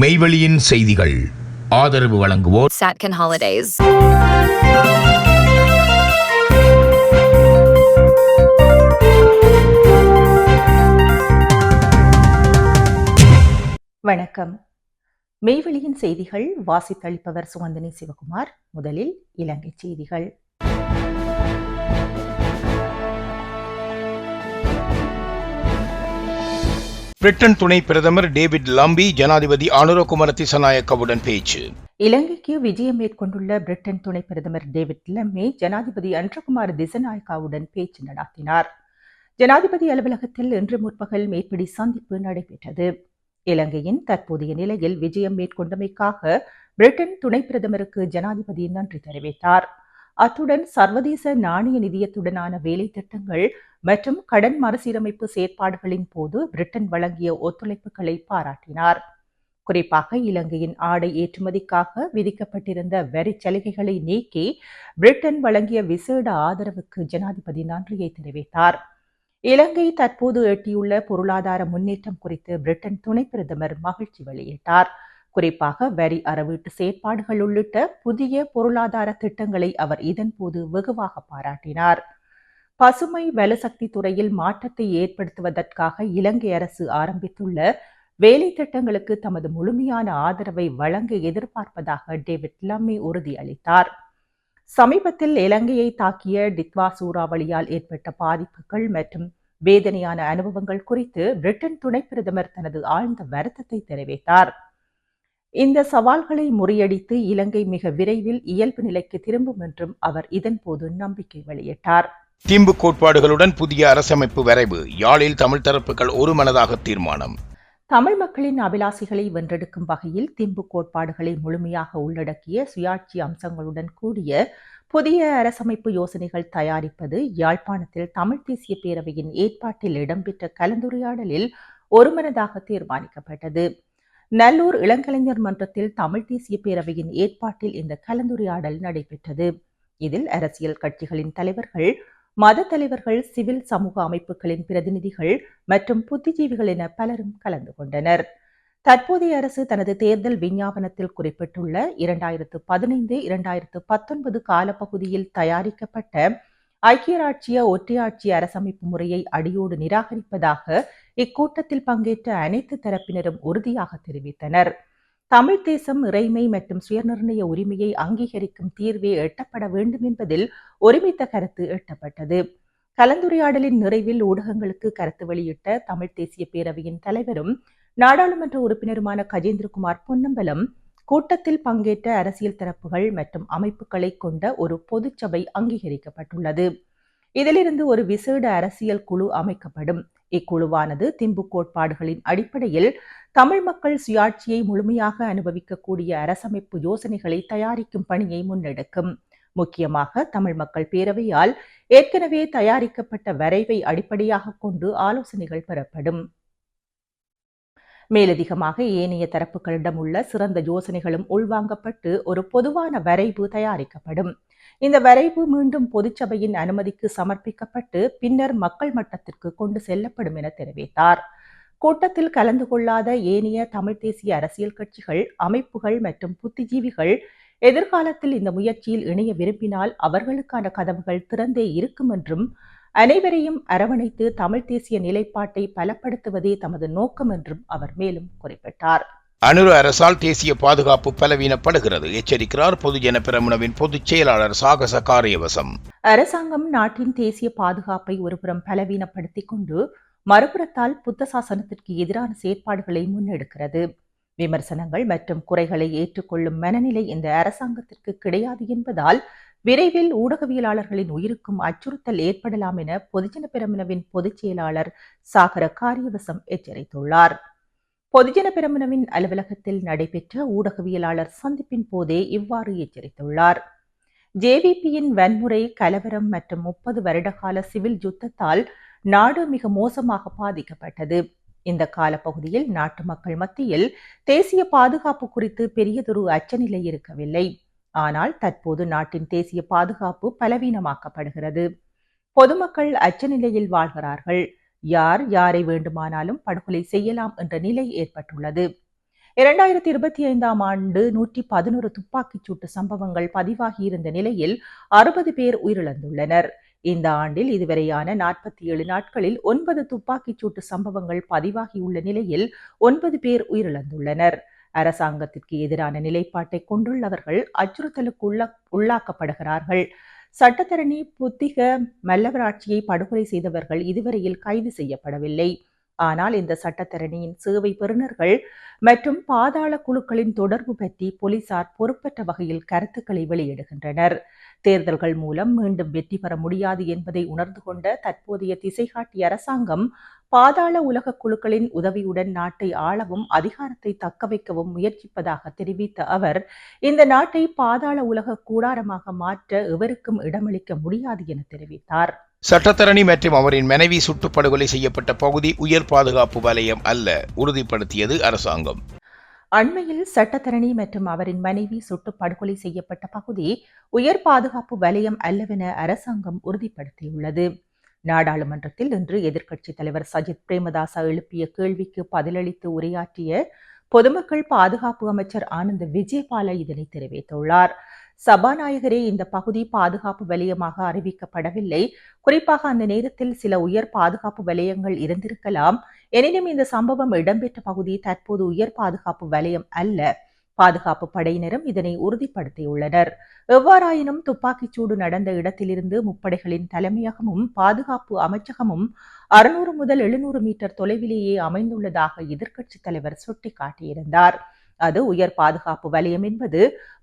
மெய்வெளியின் செய்திகள். ஆதரவு வழங்குவோர் Satkin Holidays. வணக்கம். மெய்வெளியின் செய்திகள் வாசித்தளிப்பவர் சுகந்தினி சிவகுமார். முதலில் இலங்கை செய்திகள். பிரிட்டன் துணை பிரதமர் டேவிட் லம்பி ஜனாதிபதி ஆனுரகுமார திசநாயக்கவுடன் பேச்சு. இலங்கைக்கு விஜயம் மேற்கொண்டுள்ள பிரிட்டன் துணை பிரதமர் டேவிட் லம்பி ஜனாதிபதி அன்றகுமார் திசநாயக்காவுடன் பேச்சு நடத்தினார். ஜனாதிபதி அலுவலகத்தில் இன்று முற்பகல் மேற்படி சந்திப்பு நடைபெற்றது. இலங்கையின் தற்போதைய நிலையில் விஜயம் மேற்கொண்டமைக்காக பிரிட்டன் துணை பிரதமருக்கு ஜனாதிபதி நன்றி தெரிவித்தார். அத்துடன் சர்வதேச நாணய நிதியத்துடனான வேலை திட்டங்கள் மற்றும் கடன் மறுசீரமைப்பு செயற்பாடுகளின் போது பிரிட்டன் வழங்கிய ஒத்துழைப்புகளை பாராட்டினார். குறிப்பாக இலங்கையின் ஆடை ஏற்றுமதிக்காக விதிக்கப்பட்டிருந்த வரி சலுகைகளை நீக்கி பிரிட்டன் வழங்கிய விசேட ஆதரவுக்கு ஜனாதிபதி நன்றியை தெரிவித்தார். இலங்கை தற்போது எட்டியுள்ள பொருளாதார முன்னேற்றம் குறித்து பிரிட்டன் துணை பிரதமர் மகிழ்ச்சி வெளியிட்டார். குறிப்பாக வரி அறவீட்டு செயற்பாடுகள் உள்ளிட்ட புதிய பொருளாதார திட்டங்களை அவர் இதன்போது வெகுவாக பாராட்டினார். பசுமை வலுசக்தி துறையில் மாற்றத்தை ஏற்படுத்துவதற்காக இலங்கை அரசு ஆரம்பித்துள்ள வேலை திட்டங்களுக்கு தமது முழுமையான ஆதரவை வழங்க எதிர்பார்ப்பதாக டேவிட் லம்மி உறுதியளித்தார். சமீபத்தில் இலங்கையை தாக்கிய டித்வா சூறாவளியால் ஏற்பட்ட பாதிப்புகள் மற்றும் வேதனையான அனுபவங்கள் குறித்து பிரிட்டன் துணை பிரதமர் தனது ஆழ்ந்த வருத்தத்தை தெரிவித்தார். இந்த சவால்களை முறியடித்து இலங்கை மிக விரைவில் இயல்பு நிலைக்கு திரும்பும் என்றும் அவர் இதன்போது நம்பிக்கை வெளியிட்டார். திம்பு கோட்பாடுகளுடன் புதிய அரசமைப்பு வரைவு. யாழில் தமிழ் தரப்புகள் ஒருமனதாக தீர்மானம். தமிழ் மக்களின் அபிலாசிகளை வென்றெடுக்கும் வகையில் திம்பு கோட்பாடுகளை முழுமையாக உள்ளடக்கிய சுயாட்சி அம்சங்களுடன் கூடிய புதிய அரசமைப்பு யோசனைகள் தயாரிப்பது யாழ்ப்பாணத்தில் தமிழ் தேசிய பேரவையின் ஏற்பாட்டில் இடம்பெற்ற கலந்துரையாடலில் ஒருமனதாக தீர்மானிக்கப்பட்டது. நல்லூர் இளங்கலைஞர் மன்றத்தில் தமிழ் தேசிய பேரவையின் ஏற்பாட்டில் இந்த கலந்துரையாடல் நடைபெற்றது. இதில் அரசியல் கட்சிகளின் தலைவர்கள் மத தலைவர்கள் சிவில் சமூக அமைப்புகளின் பிரதிநிதிகள் மற்றும் புத்திஜீவிகள் என பலரும் கலந்து கொண்டனர். தற்போதைய அரசு தனது தேர்தல் விஞ்ஞாபனத்தில் குறிப்பிட்டுள்ள இரண்டாயிரத்து பதினைந்து இரண்டாயிரத்து பத்தொன்பது காலப்பகுதியில் தயாரிக்கப்பட்ட ஐக்கிய ராட்சிய ஒற்றையாட்சி அரசமைப்பு முறையை அடியோடு நிராகரிப்பதாக இக்கூட்டத்தில் பங்கேற்ற அனைத்து தரப்பினரும் உறுதியாக தெரிவித்தனர். தமிழ் தேசம் இறைமை மற்றும் சுயநிர்ணய உரிமையை அங்கீகரிக்கும் தீர்வே எட்டப்பட வேண்டும் என்பதில் ஒருமித்த கருத்து எட்டப்பட்டது. கலந்துரையாடலின் நிறைவில் ஊடகங்களுக்கு கருத்து வெளியிட்ட தமிழ் தேசிய பேரவையின் தலைவரும் நாடாளுமன்ற உறுப்பினருமான கஜேந்திரகுமார் பொன்னம்பலம் கூட்டத்தில் பங்கேற்ற அரசியல் தரப்புகள் மற்றும் அமைப்புகளை கொண்ட ஒரு பொதுச்சபை அங்கீகரிக்கப்பட்டுள்ளது. இதிலிருந்து ஒரு விசேட அரசியல் குழு அமைக்கப்படும். இக்குழுவானது திம்பு கோட்பாடுகளின் அடிப்படையில் தமிழ் மக்கள் சுயாட்சியை முழுமையாக அனுபவிக்கக்கூடிய அரசமைப்பு யோசனைகளை தயாரிக்கும் பணியை முன்னெடுக்கும். முக்கியமாக தமிழ் மக்கள் பேரவையால் ஏற்கனவே தயாரிக்கப்பட்ட வரைவை அடிப்படையாக கொண்டு ஆலோசனைகள் பெறப்படும். மேலதிகமாக ஏனைய தரப்புகளிடம் உள்ள சிறந்த யோசனைகளும் உள்வாங்கப்பட்டு ஒரு பொதுவான வரைவு தயாரிக்கப்படும். இந்த வரைவு மீண்டும் பொதுச்சபையின் அனுமதிக்கு சமர்ப்பிக்கப்பட்டு பின்னர் மக்கள் மட்டத்திற்கு கொண்டு செல்லப்படும் என தெரிவித்தார். கூட்டத்தில் கலந்து கொள்ளாத ஏனைய தமிழ் தேசிய அரசியல் கட்சிகள் அமைப்புகள் மற்றும் புத்திஜீவிகள் எதிர்காலத்தில் இந்த முயற்சியில் இணைய விரும்பினால் அவர்களுக்கான கதவுகள் திறந்தே இருக்கும் என்றும் அனைவரையும் அரவணைத்து தமிழ் தேசிய நிலைப்பாட்டை பலப்படுத்துவதே தமது நோக்கம் என்றும் அவர் மேலும் குறிப்பிட்டார். அனுர அரசால் தேசிய பாதுகாப்பு பலவீனப்படுகிறது. எச்சரிக்கிறார் பொதுஜன பெரமுனவின் பொதுச் செயலாளர் சாகச காரியவசம். அரசாங்கம் நாட்டின் தேசிய பாதுகாப்பை ஒருபுறம் பலவீனப்படுத்திக் கொண்டு மறுபுறத்தால் புத்த சாசனத்திற்கு எதிரான செயற்பாடுகளை முன்னெடுக்கிறது. விமர்சனங்கள் மற்றும் குறைகளை ஏற்றுக்கொள்ளும் மனநிலை இந்த அரசாங்கத்திற்கு கிடையாது என்பதால் விரைவில் ஊடகவியலாளர்களின் உயிருக்கும் அச்சுறுத்தல் ஏற்படலாம் என பொதுஜன பெரமுனவின் பொதுச் செயலாளர் சாகர காரியவசம் எச்சரித்துள்ளார். பொதுஜன பெரமுனவின் அலுவலகத்தில் நடைபெற்ற ஊடகவியலாளர் சந்திப்பின் போதே இவ்வாறு எச்சரித்துள்ளார். ஜேவிபியின் வன்முறை கலவரம் மற்றும் முப்பது வருடகால சிவில் யுத்தத்தால் நாடு மிக மோசமாக பாதிக்கப்பட்டது. இந்த காலப்பகுதியில் நாட்டு மக்கள் மத்தியில் தேசிய பாதுகாப்பு குறித்து பெரியதொரு அச்சநிலை இருக்கவில்லை. ஆனால் தற்போது நாட்டின் தேசிய பாதுகாப்பு பலவீனமாக்கப்படுகிறது. பொதுமக்கள் அச்ச நிலையில் வாழ்கிறார்கள். யார் யாரை வேண்டுமானாலும் படுகொலை செய்யலாம் என்ற நிலை ஏற்பட்டுள்ளது. இரண்டாயிரத்தி இருபத்தி ஐந்தாம் ஆண்டு நூற்றி பதினோரு துப்பாக்கிச் சூட்டு சம்பவங்கள் பதிவாகியிருந்த நிலையில் அறுபது பேர் உயிரிழந்துள்ளனர். இந்த ஆண்டில் இதுவரையான நாற்பத்தி ஏழு நாட்களில் ஒன்பது துப்பாக்கிச் சூட்டு சம்பவங்கள் பதிவாகியுள்ள நிலையில் ஒன்பது பேர் உயிரிழந்துள்ளனர். அரசாங்கத்திற்கு எதிரான நிலைப்பாட்டை கொண்டுள்ளவர்கள் அச்சுறுத்தலுக்கு உள்ள உள்ளாக்கப்படுகிறார்கள். சட்டத்தரணி புத்திக மல்லவராட்சியை படுகொலை செய்தவர்கள் இதுவரையில் கைது செய்யப்படவில்லை. ஆனால் இந்த சட்டத்தரணியின் சேவை பெறுநர்கள் மற்றும் பாதாள குழுக்களின் தொடர்பு பற்றி போலீசார் பொறுப்பற்ற வகையில் கருத்துக்களை வெளியிடுகின்றனர். தேர்தல்கள் மூலம் மீண்டும் வெற்றி பெற முடியாது என்பதை உணர்ந்து கொண்ட தற்போதைய திசைகாட்டி அரசாங்கம் பாதாள உலக குழுக்களின் உதவியுடன் நாட்டை ஆளவும் அதிகாரத்தை தக்கவைக்கவும் முயற்சிப்பதாக தெரிவித்த அவர் இந்த நாட்டை பாதாள உலக கூடாரமாக மாற்ற எவருக்கும் இடமளிக்க முடியாது என தெரிவித்தார். சட்டத்தரணி மற்றும் அவரின் மனைவி சுட்டுப்படுகொலை செய்யப்பட்ட பகுதி உயர் பாதுகாப்பு வலயம் அல்ல உறுதிப்படுத்தியது அரசாங்கம். அண்மையில் சட்டத்தரணி மற்றும் அவரின் மனைவி சுட்டு படுகொலை செய்யப்பட்ட பகுதி உயர் பாதுகாப்பு வலயம் அல்லவென அரசாங்கம் உறுதிப்படுத்தியுள்ளது. நாடாளுமன்றத்தில் இன்று எதிர்க்கட்சித் தலைவர் சஜித் பிரேமதாசா எழுப்பிய கேள்விக்கு பதிலளித்து உரையாற்றிய பொதுமக்கள் பாதுகாப்பு அமைச்சர் ஆனந்த் விஜயபால இதனை தெரிவித்துள்ளார். சபாநாயகரே இந்த பகுதி பாதுகாப்பு வலயமாக அறிவிக்கப்படவில்லை. குறிப்பாக அந்த நேரத்தில் சில உயர் பாதுகாப்பு வலயங்கள் இருந்திருக்கலாம். எனினும் இந்த சம்பவம் இடம்பெற்ற பகுதி தற்போது உயர் பாதுகாப்பு வலயம் அல்ல. பாதுகாப்பு படையினரும் இதனை உறுதிப்படுத்தியுள்ளனர். எவ்வாறாயினும் துப்பாக்கிச்சூடு நடந்த இடத்திலிருந்து முப்படைகளின் தலைமையகமும் பாதுகாப்பு அமைச்சகமும் அறுநூறு முதல் எழுநூறு மீட்டர் தொலைவிலேயே அமைந்துள்ளதாக எதிர்க்கட்சித் தலைவர் சுட்டிக்காட்டியிருந்தார். அது உயர் பாதுகாப்பு வலயம் என்பது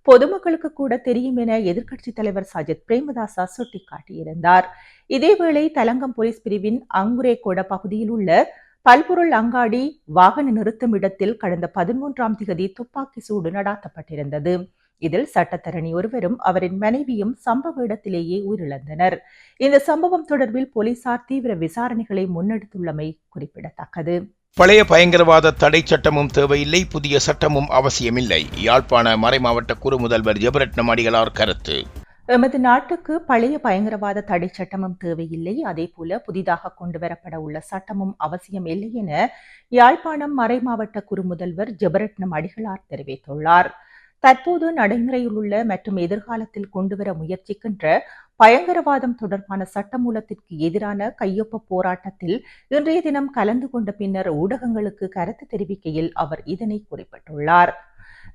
பொதுமக்களுக்கு கூட தெரியும் என எதிர்க்கட்சித் தலைவர் சஜித் பிரேமதாசா சுட்டிக்காட்டியிருந்தார். இதேவேளை தலங்கம் போலீஸ் பிரிவின் அங்குரேகொட பகுதியில் உள்ள பல்பொருள் அங்காடி வாகன நிறுத்தும் இடத்தில் கடந்த பதிமூன்றாம் திகதி துப்பாக்கி சூடு நடாத்தப்பட்டிருந்தது. இதில் சட்டத்தரணி ஒருவரும் அவரின் மனைவியும் சம்பவ இடத்திலேயே உயிரிழந்தனர். இந்த சம்பவம் தொடர்பில் போலீசார் தீவிர விசாரணைகளை முன்னெடுத்துள்ளமை குறிப்பிடத்தக்கது. பழைய பயங்கரவாத தடை சட்டமும் தேவையில்லை புதிய சட்டமும் அவசியமில்லை. யாழ்ப்பாண மறைமாவட்ட குறு முதல்வர் ஜெபரட்னம் அடிகளார் கருத்து. எமது நாட்டுக்கு பழைய பயங்கரவாத தடை சட்டமும் தேவையில்லை அதே போல புதிதாக கொண்டு வரப்பட உள்ள சட்டமும் அவசியம் இல்லை என யாழ்ப்பாணம் மறைமாவட்ட குறு முதல்வர் ஜெபரட்னம் அடிகளார் தெரிவித்துள்ளார். தற்போது நடைமுறையில் உள்ள மற்றும் எதிர்காலத்தில் கொண்டுவர முயற்சிக்கின்ற பயங்கரவாதம் தொடர்பான சட்டமூலத்திற்கு எதிரான கையொப்ப போராட்டத்தில் இன்றைய தினம் கலந்து கொண்ட பின்னர் ஊடகங்களுக்கு கருத்து தெரிவிக்கையில் அவர் இதனை குறிப்பிட்டுள்ளார்.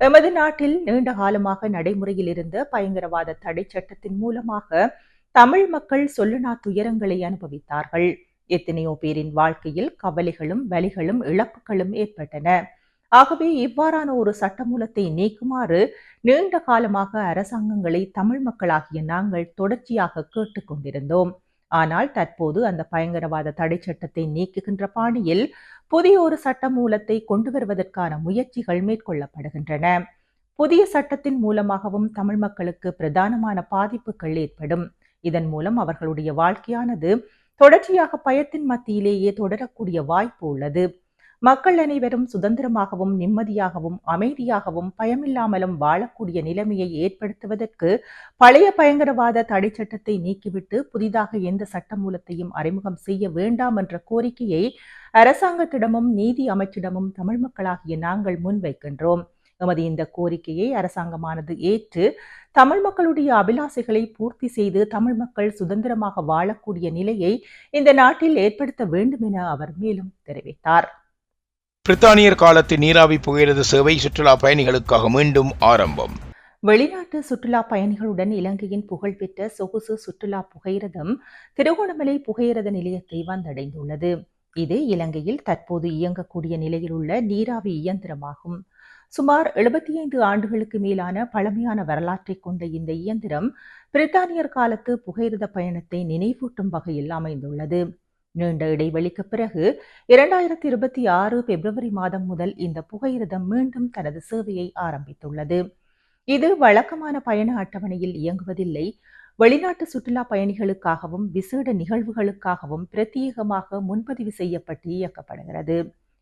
எமது நாட்டில் நீண்ட காலமாக நடைமுறையில் இருந்த பயங்கரவாத தடை சட்டத்தின் மூலமாக தமிழ் மக்கள் சொல்லுனா துயரங்களை அனுபவித்தார்கள். எத்தனையோ பேரின் வாழ்க்கையில் கவலைகளும் வலிகளும் இழப்புகளும் ஏற்பட்டன. ஆகவே இவ்வாறான ஒரு சட்டமூலத்தை நீக்குமாறு நீண்ட காலமாக அரசாங்கங்களை தமிழ் மக்களாகிய நாங்கள் தொடர்ச்சியாக கேட்டுக்கொண்டிருந்தோம் ஆனால் தற்போது அந்த பயங்கரவாத தடை சட்டத்தை நீக்குகின்ற பாணியில் புதிய ஒரு சட்ட மூலத்தை கொண்டு வருவதற்கான முயற்சிகள் மேற்கொள்ளப்படுகின்றன. புதிய சட்டத்தின் மூலமாகவும் தமிழ் மக்களுக்கு பிரதானமான பாதிப்புகள் ஏற்படும். இதன் மூலம் அவர்களுடைய வாழ்க்கையானது தொடர்ச்சியாக பயத்தின் மத்தியிலேயே தொடரக்கூடிய வாய்ப்பு உள்ளது. மக்கள் அனைவரும் சுதந்திரமாகவும் நிம்மதியாகவும் அமைதியாகவும் பயமில்லாமலும் வாழக்கூடிய நிலைமையை ஏற்படுத்துவதற்கு பழைய பயங்கரவாத தடை சட்டத்தை நீக்கிவிட்டு புதிதாக எந்த சட்டமூலத்தையும் அறிமுகம் செய்ய வேண்டாம் என்ற கோரிக்கையை அரசாங்கத்திடமும் நீதி அமைச்சிடமும் தமிழ் மக்களாகிய நாங்கள் முன்வைக்கின்றோம். எமது இந்த கோரிக்கையை அரசாங்கமானது ஏற்று தமிழ் மக்களுடைய அபிலாசைகளை பூர்த்தி செய்து தமிழ் மக்கள் சுதந்திரமாக வாழக்கூடிய நிலையை இந்த நாட்டில் ஏற்படுத்த வேண்டும் என அவர் மேலும் தெரிவித்தார். பிரித்தானியர் காலத்து நீராவி புகையிரத சேவை சுற்றுலா பயணிகளுக்காக மீண்டும் ஆரம்பம். வெளிநாட்டு சுற்றுலா பயணிகளுடன் இலங்கையின் புகழ்பெற்ற சொகுசு சுற்றுலா புகையிரதம் திருகோணமலை புகையிரத நிலையத்தை வந்தடைந்துள்ளது. இது இலங்கையில் தற்போது இயங்கக்கூடிய நிலையில் உள்ள நீராவி இயந்திரமாகும். சுமார் எழுபத்தி ஐந்து ஆண்டுகளுக்கு மேலான பழமையான வரலாற்றை கொண்ட இந்த இயந்திரம் பிரித்தானியர் காலத்து புகையிரத பயணத்தை நினைவூட்டும் வகையில் அமைந்துள்ளது. நீண்ட இடைவெளிக்கு பிறகு இரண்டாயிரத்தி இருபத்தி ஆறு பிப்ரவரி மாதம் முதல் இந்த புகையிரதம் மீண்டும் தனது சேவையை ஆரம்பித்துள்ளது. இது வழக்கமான பயண அட்டவணையில் இயங்குவதில்லை. வெளிநாட்டு சுற்றுலா பயணிகளுக்காகவும் விசேட நிகழ்வுகளுக்காகவும் பிரத்யேகமாக முன்பதிவு செய்யப்பட்டு இயக்கப்படுகிறது.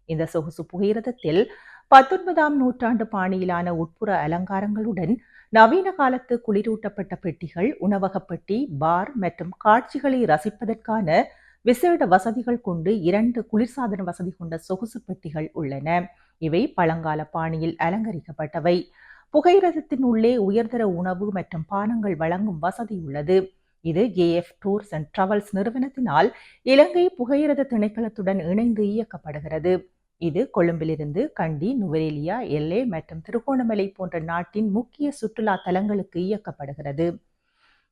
இந்த சொகுசு புகையிரதத்தில் பத்தொன்பதாம் நூற்றாண்டு பாணியிலான உட்புற அலங்காரங்களுடன் நவீன காலத்து குளிரூட்டப்பட்ட பெட்டிகள் உணவகப்பட்டி பார் மற்றும் காட்சிகளை ரசிப்பதற்கான விசேட வசதிகள் கொண்டு இரண்டு குளிர்சாதன வசதி கொண்ட சொகுசு பெட்டிகள் உள்ளன. இவை பழங்கால பாணியில் அலங்கரிக்கப்பட்டவை. புகையிரதத்தின் உள்ளே உயர்தர உணவு மற்றும் பானங்கள் வழங்கும் வசதி உள்ளது. இது ஏஎஃப் டூர்ஸ் அண்ட் டிராவல்ஸ் நிறுவனத்தினால் இலங்கை புகையிரத திணைக்களத்துடன் இணைந்து இயக்கப்படுகிறது. இது கொழும்பிலிருந்து கண்டி நுவரேலியா எல்லே மற்றும் திருகோணமலை போன்ற நாட்டின் முக்கிய சுற்றுலா தலங்களுக்கு இயக்கப்படுகிறது.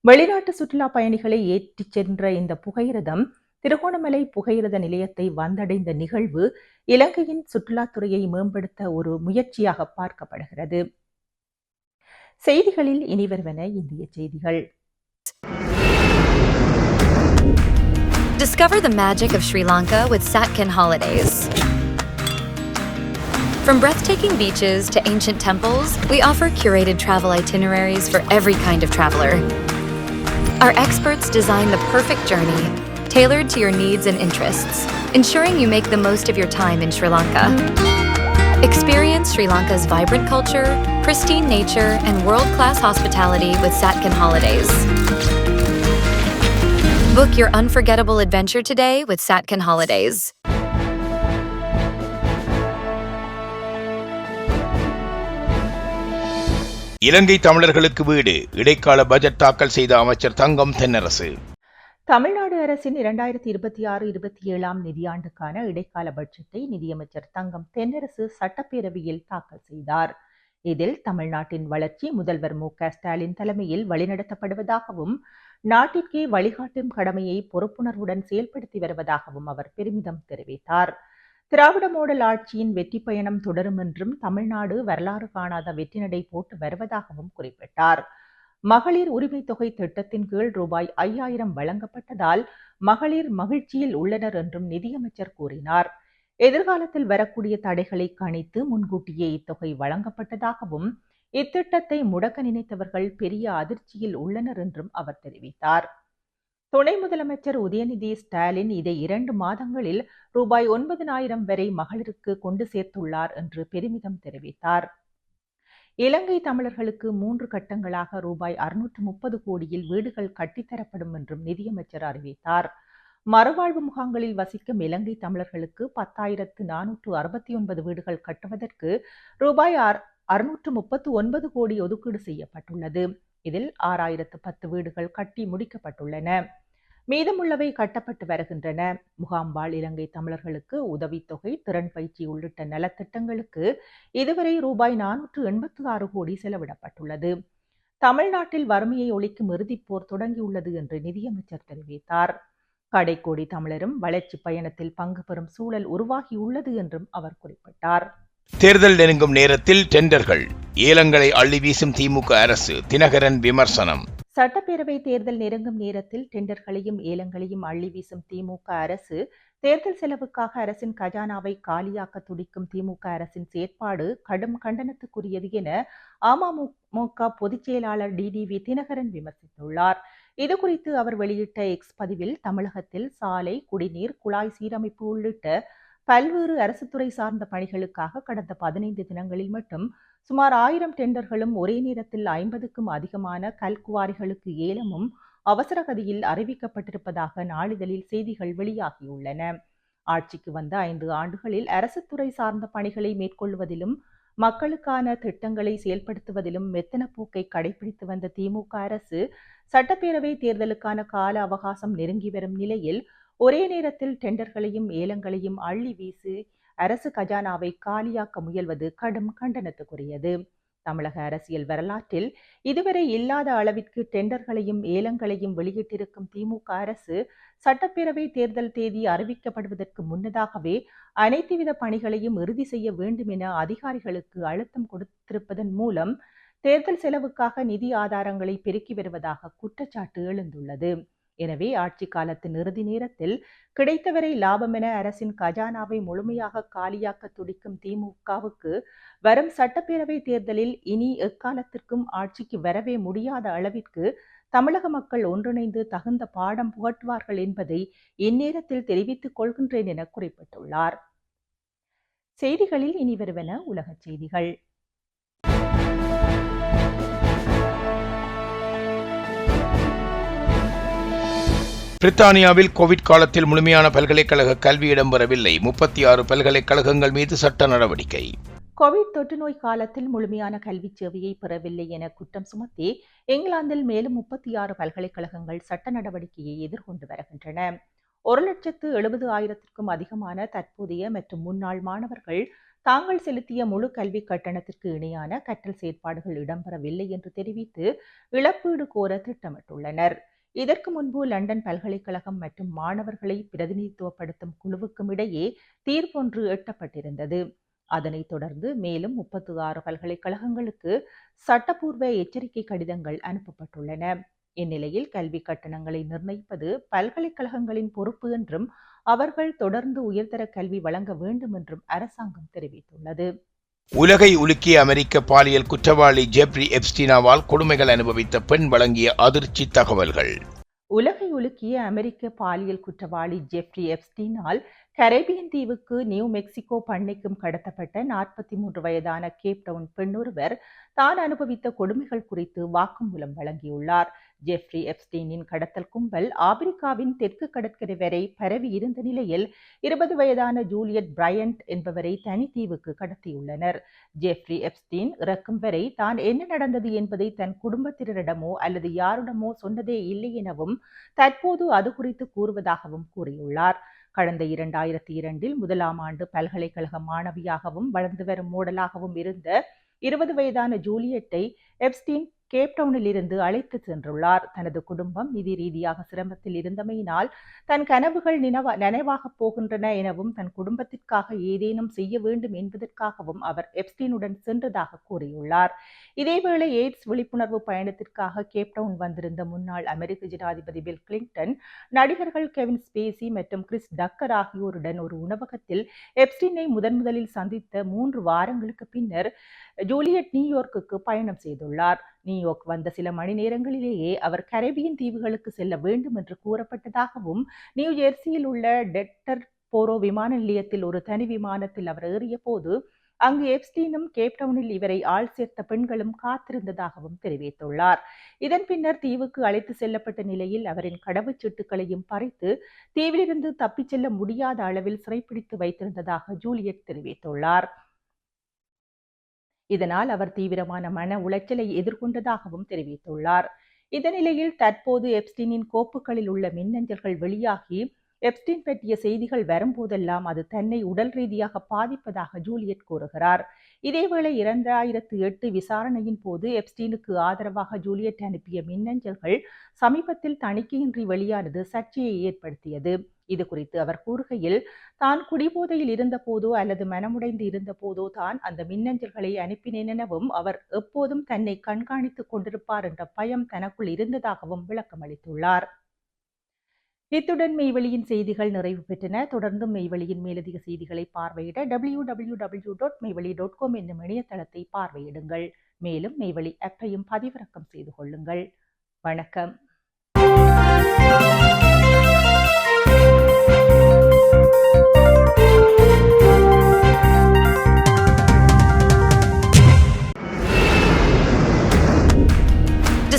வெளிநாட்டு சுற்றுலா பயணிகளை ஏற்றிச் சென்ற இந்த புகையிரதம் திருகோணமலை புகையிரத நிலையத்தை வந்தடைந்த நிகழ்வு இலங்கையின் சுற்றுலாத்துறையை மேம்படுத்த ஒரு முயற்சியாக பார்க்கப்படுகிறது செய்திகளில் இனிவருவன இந்திய செய்திகள் Discover the magic of Sri Lanka with Satkin Holidays. From breathtaking beaches to ancient temples, we offer curated travel itineraries for every kind of traveler. Our experts design the perfect journey, tailored to your needs and interests, ensuring you make the most of your time in Sri Lanka. Experience Sri Lanka's vibrant culture, pristine nature, and world class hospitality with Satkin Holidays. Book your unforgettable adventure today with Satkin Holidays. இலங்கை தமிழர்களுக்கு வீடு இடைக்கால budget தாக்கல் செய்த அமைச்சர் தங்கம் தென்னரசு தமிழ்நாடு அரசின் இரண்டாயிரத்தி இருபத்தி ஆறு இருபத்தி ஏழாம் நிதியாண்டுக்கான இடைக்கால பட்ஜெட்டை நிதியமைச்சர் தங்கம் தென்னரசு சட்டப்பேரவையில் தாக்கல் செய்தார். இதில் தமிழ்நாட்டின் வளர்ச்சி முதல்வர் மு க ஸ்டாலின் தலைமையில் வழிநடத்தப்படுவதாகவும் நாட்டிற்கே வழிகாட்டும் கடமையை பொறுப்புணர்வுடன் செயல்படுத்தி வருவதாகவும் அவர் பெருமிதம் தெரிவித்தார். திராவிட மாடல் ஆட்சியின் வெற்றி பயணம் தொடரும் என்றும் தமிழ்நாடு வரலாறு காணாத வெற்றி நடை போட்டு வருவதாகவும் குறிப்பிட்டார். மகளிர் உரிமை தொகை திட்டத்தின் கீழ் ரூபாய் ஐயாயிரம் வழங்கப்பட்டதால் மகளிர் மகிழ்ச்சியில் உள்ளனர் என்றும் நிதியமைச்சர் கூறினார். எதிர்காலத்தில் வரக்கூடிய தடைகளை கணித்து முன்கூட்டியே இத்தொகை வழங்கப்பட்டதாகவும் இத்திட்டத்தை முடக்க நினைத்தவர்கள் பெரிய அதிர்ச்சியில் உள்ளனர் என்றும் அவர் தெரிவித்தார். துணை முதலமைச்சர் உதயநிதி ஸ்டாலின் இதை இரண்டு மாதங்களில் ரூபாய் ஒன்பதனாயிரம் வரை மகளிருக்கு கொண்டு சேர்த்துள்ளார் என்று பெருமிதம் தெரிவித்தார். இலங்கை தமிழர்களுக்கு மூன்று கட்டங்களாக ரூபாய் அறுநூற்று முப்பது கோடியில் வீடுகள் கட்டித்தரப்படும் என்றும் நிதியமைச்சர் அறிவித்தார். மறுவாழ்வு முகாம்களில் வசிக்கும் இலங்கை தமிழர்களுக்கு பத்தாயிரத்து நானூற்று அறுபத்தி ஒன்பது வீடுகள் கட்டுவதற்கு ரூபாய் அறுநூற்று முப்பத்து ஒன்பது கோடி ஒதுக்கீடு செய்யப்பட்டுள்ளது. இதில் ஆறாயிரத்து பத்து வீடுகள் கட்டி முடிக்கப்பட்டுள்ளன. மீதமுள்ளவை கட்டப்பட்டு வருகின்றன. முகாம்பாள் இலங்கை தமிழர்களுக்கு உதவித்தொகை திறன் பயிற்சி உள்ளிட்ட நலத்திட்டங்களுக்கு இதுவரை ரூபாய் நானூற்று எண்பத்தி ஆறு கோடி செலவிடப்பட்டுள்ளது. தமிழ்நாட்டில் வறுமையை ஒழிக்கும் இறுதிப் போர் தொடங்கியுள்ளது என்று நிதியமைச்சர் தெரிவித்தார். கடைக்கோடி தமிழரும் வளர்ச்சி பயணத்தில் பங்கு பெறும் சூழல் உருவாகியுள்ளது என்றும் அவர் குறிப்பிட்டார். தேர்தல் நெருங்கும் நேரத்தில் டெண்டர்கள். ஏலங்களை அள்ளி வீசும் திமுக அரசு தினகரன் விமர்சனம். சட்டப்பேரவை தேர்தல் நெருங்கும் நேரத்தில் டெண்டர்களையும் ஏலங்களையும் அள்ளி வீசும் திமுக அரசு தேர்தல் செலவுக்காக அரசின் கஜானாவை காலியாக்க துடிக்கும் திமுக அரசின் செயற்பாடு கடும் கண்டனத்துக்குரியது என அமமுக பொதுச் செயலாளர் டிடிவி தினகரன் விமர்சித்துள்ளார். இதுகுறித்து அவர் வெளியிட்ட எக்ஸ் பதிவில் தமிழகத்தில் சாலை குடிநீர் குழாய் சீரமைப்பு உள்ளிட்ட பல்வேறு அரசு துறை சார்ந்த பணிகளுக்காக கடந்த பதினைந்து தினங்களில் மட்டும் சுமார் ஆயிரம் டெண்டர்களும் ஒரே நேரத்தில் ஐம்பதுக்கும் அதிகமான கல்குவாரிகளுக்கு ஏலமும் அவசரகதியில் அறிவிக்கப்பட்டிருப்பதாக நாளிதழில் செய்திகள் வெளியாகியுள்ளன. ஆட்சிக்கு வந்த ஐந்து ஆண்டுகளில் அரசு துறை சார்ந்த பணிகளை மேற்கொள்வதிலும் மக்களுக்கான திட்டங்களை செயல்படுத்துவதிலும் மெத்தன போக்கை கடைபிடித்து வந்த திமுக அரசு சட்டப்பேரவை தேர்தலுக்கான கால அவகாசம் நெருங்கி வரும் நிலையில் ஒரே நேரத்தில் டெண்டர்களையும் ஏலங்களையும் அள்ளி வீசி அரசு கஜானாவை காலியாக்க முயல்வது கடும் கண்டனத்துக்குரியது. தமிழக அரசியல் வரலாற்றில் இதுவரை இல்லாத அளவிற்கு டெண்டர்களையும் ஏலங்களையும் வெளியிட்டிருக்கும் திமுக அரசு சட்டப்பேரவை தேர்தல் தேதி அறிவிக்கப்படுவதற்கு முன்னதாகவே அனைத்துவித பணிகளையும் இறுதி செய்ய வேண்டும் என அதிகாரிகளுக்கு அழுத்தம் கொடுத்திருப்பதன் மூலம் தேர்தல் செலவுக்காக நிதி ஆதாரங்களை பெருக்கி வருவதாக குற்றச்சாட்டு எழுந்துள்ளது. எனவே ஆட்சி காலத்தின் இறுதி நேரத்தில் கிடைத்தவரை லாபம் என அரசின் கஜானாவை முழுமையாக காலியாக்க துடிக்கும் திமுகவுக்கு வரும் சட்டப்பேரவை தேர்தலில் இனி எக்காலத்திற்கும் ஆட்சிக்கு வரவே முடியாத அளவிற்கு தமிழக மக்கள் ஒன்றிணைந்து தகுந்த பாடம் புகட்டுவார்கள் என்பதை இந்நேரத்தில் தெரிவித்துக் கொள்கின்றேன் என குறிப்பிட்டுள்ளார். செய்திகளில் இனி வருவன உலகச் செய்திகள். பிரித்தானியாவில் கோவிட் காலத்தில் முழுமையான பல்கலைக்கழக கல்வி இடம்பெறவில்லை. முப்பத்தி ஆறு பல்கலைக்கழகங்கள் மீது சட்ட நடவடிக்கை. கோவிட் தொற்று நோய் காலத்தில் முழுமையான கல்விச் சேவையை பெறவில்லை என குற்றம் சுமத்தி இங்கிலாந்தில் மேலும் முப்பத்தி ஆறு பல்கலைக்கழகங்கள் சட்ட நடவடிக்கையை எதிர்கொண்டு வருகின்றன. ஒரு லட்சத்து எழுபது ஆயிரத்திற்கும் அதிகமான தற்போதைய மற்றும் முன்னாள் மாணவர்கள் தாங்கள் செலுத்திய முழு கல்வி கட்டணத்திற்கு இணையான கற்றல் செயற்பாடுகள் இடம்பெறவில்லை என்று தெரிவித்து இழப்பீடு கோர திட்டமிட்டுள்ளனர். இதற்கு முன்பு லண்டன் பல்கலைக்கழகம் மற்றும் மாணவர்களை பிரதிநிதித்துவப்படுத்தும் குழுவுக்கும் இடையே தீர்ப்பொன்று எட்டப்பட்டிருந்தது. அதனைத் தொடர்ந்து மேலும் முப்பத்து ஆறு பல்கலைக்கழகங்களுக்கு சட்டப்பூர்வ எச்சரிக்கை கடிதங்கள் அனுப்பப்பட்டுள்ளன. இந்நிலையில் கல்வி கட்டணங்களை நிர்ணயிப்பது பல்கலைக்கழகங்களின் பொறுப்பு என்றும் அவர்கள் தொடர்ந்து உயர்தர கல்வி வழங்க வேண்டும் என்றும் அரசாங்கம் தெரிவித்துள்ளது. உலகை உலுக்கிய அமெரிக்க பாலியல் குற்றவாளி ஜெப்ரி எப்ஸ்டினாவால் கொடுமைகள் அனுபவித்த பெண் வழங்கிய அதிர்ச்சி தகவல்கள். உலகை உலுக்கிய அமெரிக்க பாலியல் குற்றவாளி ஜெப்ரி எப்ஸ்டீனால் கரேபியன் தீவுக்கு நியூ மெக்சிகோ பண்ணைக்கும் கடத்தப்பட்ட நாற்பத்தி மூன்று வயதான கேப்டவுன் பெண்ணொருவர் தான் அனுபவித்த கொடுமைகள் குறித்து வாக்குமூலம் வழங்கியுள்ளார். ஜெஃப்ரி எப்ஸ்டீனின் கடத்தல் கும்பல் ஆப்பிரிக்காவின் தெற்கு கடற்கரை வரை பரவி இருந்த நிலையில் இருபது வயதான ஜூலியட் பிரையண்ட் என்பவரை தனித்தீவுக்கு கடத்தியுள்ளனர். ஜெஃப்ரி எப்ஸ்டீன் இறக்கும் வரை தான் என்ன நடந்தது என்பதை தன் குடும்பத்தினரிடமோ அல்லது யாரிடமோ சொன்னதே இல்லை எனவும் தற்போது அது குறித்து கூறுவதாகவும் கூறியுள்ளார். கடந்த இரண்டாயிரத்தி இரண்டில் முதலாம் ஆண்டு பல்கலைக்கழக மாணவியாகவும் வளர்ந்து வரும் மோடலாகவும் இருந்த இருபது வயதான ஜூலியட்டை எப்ஸ்டீன் கேப்டவுனில் இருந்து அழைத்து சென்றுள்ளார். தனது குடும்பம் நிதி ரீதியாக சிரமத்தில் இருந்தமையினால் தன் கனவுகள் நினைவா நனைவாகப் போகின்றன எனவும் தன் குடும்பத்திற்காக ஏதேனும் செய்ய வேண்டும் என்பதற்காகவும் அவர் எப்ஸ்டீனுடன் சென்றதாக கூறியுள்ளார். இதேவேளை எய்ட்ஸ் விழிப்புணர்வு பயணத்திற்காக கேப்டவுன் வந்திருந்த முன்னாள் அமெரிக்க ஜனாதிபதி பில் கிளின்டன் நடிகர்கள் கெவின் ஸ்பேசி மற்றும் கிறிஸ் டக்கர் ஆகியோருடன் ஒரு உணவகத்தில் எப்ஸ்டீனை முதன் முதலில் சந்தித்த மூன்று வாரங்களுக்கு பின்னர் ஜூலியட் நியூயார்க்குக்கு பயணம் செய்துள்ளார். நியூயார்க் வந்த சில மணி நேரங்களிலேயே அவர் கரேபியன் தீவுகளுக்கு செல்ல வேண்டும் என்று கூறப்பட்டதாகவும் நியூ ஜெர்சியில் உள்ள டெட்டர் போரோ விமான நிலையத்தில் ஒரு தனி விமானத்தில் அவர் ஏறிய போது அங்கு எப்ஸ்டீனும் கேப்டவுனில் இவரை ஆள் சேர்த்த பெண்களும் காத்திருந்ததாகவும் தெரிவித்துள்ளார். இதன் பின்னர் தீவுக்கு அழைத்து செல்லப்பட்ட நிலையில் அவரின் கடவுச்சீட்டுகளையும் பறித்து தீவிலிருந்து தப்பிச் செல்ல முடியாத அளவில் சிறைப்பிடித்து வைத்திருந்ததாக ஜூலியட் தெரிவித்துள்ளார். இதனால் அவர் தீவிரமான மன உளைச்சலை எதிர்கொண்டதாகவும் தெரிவித்துள்ளார். இந்த நிலையில் தற்போது எப்ஸ்டீனின் கோப்புகளில் உள்ள மின்னஞ்சல்கள் வெளியாகி எப்ஸ்டீன் பற்றிய செய்திகள் வரும்போதெல்லாம் அது தன்னை உடல் ரீதியாக பாதிப்பதாக ஜூலியட் கூறுகிறார். இதேவேளை இரண்டாயிரத்து எட்டு விசாரணையின் போது எப்ஸ்டீனுக்கு ஆதரவாக ஜூலியட் அனுப்பிய மின்னஞ்சல்கள் சமீபத்தில் தணிக்கையின்றி வெளியானது சர்ச்சையை ஏற்படுத்தியது. இது குறித்து அவர் கூறுகையில் தான் குடிபோதையில் இருந்த போதோ அல்லது மனமுடைந்து இருந்த போதோ தான் அந்த மின்னஞ்சல்களை அனுப்பினேன் எனவும் அவர் எப்போதும் தன்னை கண்காணித்துக் கொண்டிருப்பார் என்ற பயம் தனக்குள் இருந்ததாகவும் விளக்கமளித்துள்ளார் இத்துடன் மெய்வெளியின் செய்திகள் நிறைவு பெற்றன. தொடர்ந்தும் மெய்வெளியின் மேலதிக செய்திகளை பார்வையிட W W W dot Meiveli dot com என்னும் இணையதளத்தை பார்வையிடுங்கள். மேலும் மெய்வெளி ஆப்பையும் பதிவிறக்கம் செய்து கொள்ளுங்கள். வணக்கம்.